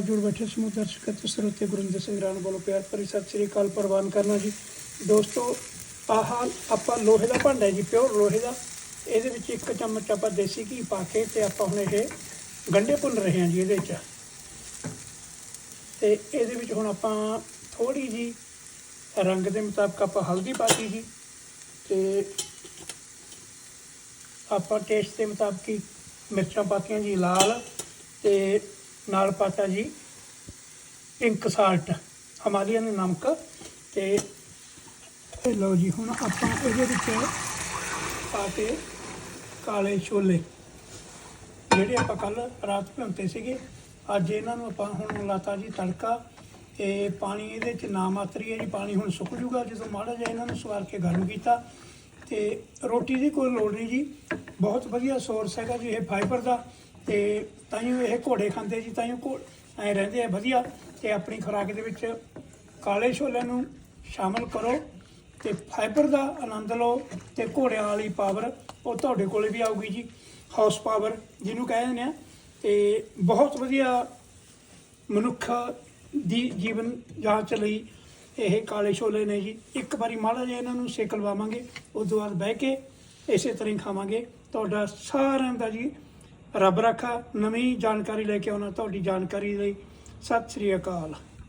ਜੁੜ ਬੈਠੇ ਸਮੂਹ ਦਰਸ਼ਕ ਅਤੇ ਸਰੋਤੇ ਗੁਰਿੰਦਰ ਸਿੰਘ ਰਾਣ ਵੱਲੋਂ ਪਿਆਰ ਭਰੀ ਸਤਿ ਸ੍ਰੀ ਅਕਾਲ ਪ੍ਰਵਾਨ ਕਰਨਾ ਜੀ। ਦੋਸਤੋ, ਆਹ ਆਪਾਂ ਲੋਹੇ ਦਾ ਭਾਂਡਾ ਜੀ, ਪਿਓਰ ਲੋਹੇ ਦਾ। ਇਹਦੇ ਵਿੱਚ ਇੱਕ ਚਮਚ ਆਪਾਂ ਦੇਸੀ ਘੀ ਪਾ ਕੇ ਤੇ ਆਪਾਂ ਹੁਣ ਇਹ ਗੰਢੇ ਭੁੰਨ ਰਹੇ ਹਾਂ ਜੀ ਇਹਦੇ ਵਿੱਚ। ਤੇ ਇਹਦੇ ਵਿੱਚ ਹੁਣ ਆਪਾਂ ਥੋੜੀ ਜੀ ਰੰਗ ਦੇ ਮੁਤਾਬਕ ਆਪਾਂ ਹਲਦੀ ਪਾਤੀ ਜੀ। ਤੇ ਆਪਾਂ ਟੇਸਟ ਦੇ ਮੁਤਾਬਕ ਹੀ ਮਿਰਚਾਂ ਪਾਤੀਆਂ ਜੀ ਲਾਲ ਤੇ ਨਾਲ ਪਾਤਾ ਜੀ ਪਿੰਕ ਸਾਲਟ ਹਿਮਾਲੀਅਨ ਨਮਕ ਤੇ ਲਓ ਜੀ ਹੁਣ ਆਪਾਂ ਇਹਦੇ ਵਿੱਚ ਪਾ ਕੇ ਕਾਲੇ ਛੋਲੇ, ਜਿਹੜੇ ਆਪਾਂ ਕੱਲ ਰਾਤ ਭਿਉਂਤੇ ਸੀਗੇ, ਅੱਜ ਇਹਨਾਂ ਨੂੰ ਆਪਾਂ ਹੁਣ ਲਾਤਾ ਜੀ ਤੜਕਾ, ਤੇ ਪਾਣੀ ਇਹਦੇ ਚ ਨਾ ਮਾਤਰੀ ਹੈ ਜੀ, ਪਾਣੀ ਹੁਣ ਸੁੱਕ ਜੂਗਾ, ਜਦੋਂ ਮਾੜਾ ਜਿਹਾ ਇਹਨਾਂ ਨੂੰ ਸਵਾਰ ਕੇ ਗਰਮ ਕੀਤਾ। ਤੇ ਰੋਟੀ ਦੀ ਕੋਈ ਲੋੜ ਨਹੀਂ ਜੀ, ਬਹੁਤ ਵਧੀਆ ਸੋਰਸ ਹੈਗਾ ਜੀ ਇਹ ਫਾਈਬਰ ਦਾ। ਤੇ ਤਾਂ ਇਹ ਘੋੜੇ ਖਾਂਦੇ ਜੀ ਤਾਂ ਘੋ ਐ ਰਹਿੰਦੇ ਆ, ਵਧੀਆ। ਤੇ ਆਪਣੀ ਖੁਰਾਕ ਦੇ ਵਿੱਚ ਕਾਲੇ ਛੋਲਿਆਂ ਨੂੰ ਸ਼ਾਮਲ ਕਰੋ ਤੇ ਫਾਈਬਰ ਦਾ ਆਨੰਦ ਲਓ ਤੇ ਘੋੜਿਆਂ ਵਾਲੀ ਪਾਵਰ ਉਹ ਤੁਹਾਡੇ ਕੋਲੇ ਵੀ ਆਊਗੀ ਜੀ ਹਾਊਸ ਪਾਵਰ ਜਿਹਨੂੰ ਕਹਿੰਦੇ ਨੇ ਤੇ ਬਹੁਤ ਵਧੀਆ ਮਨੁੱਖ ਦੀ ਜੀਵਨ ਜਾਂਚ ਲਈ ਇਹ ਕਾਲੇ ਛੋਲੇ ਨੇ ਜੀ। ਇੱਕ ਵਾਰੀ ਮਾੜਾ ਜਿਹਾ ਇਹਨਾਂ ਨੂੰ ਸੇਕ ਲਵਾਵਾਂਗੇ, ਉਸ ਤੋਂ ਬਾਅਦ ਬਹਿ ਕੇ ਇਸੇ ਤਰ੍ਹਾਂ ਹੀ ਖਾਵਾਂਗੇ। ਤੁਹਾਡਾ ਸਾਰਿਆਂ ਦਾ ਜੀ ਰੱਬ ਰੱਖਾ ਨਵੀਂ ਜਾਣਕਾਰੀ ਲੈ ਕੇ ਆਉਣਾ ਤੁਹਾਡੀ ਜਾਣਕਾਰੀ ਲਈ। ਸਤਿ ਸ੍ਰੀ ਅਕਾਲ।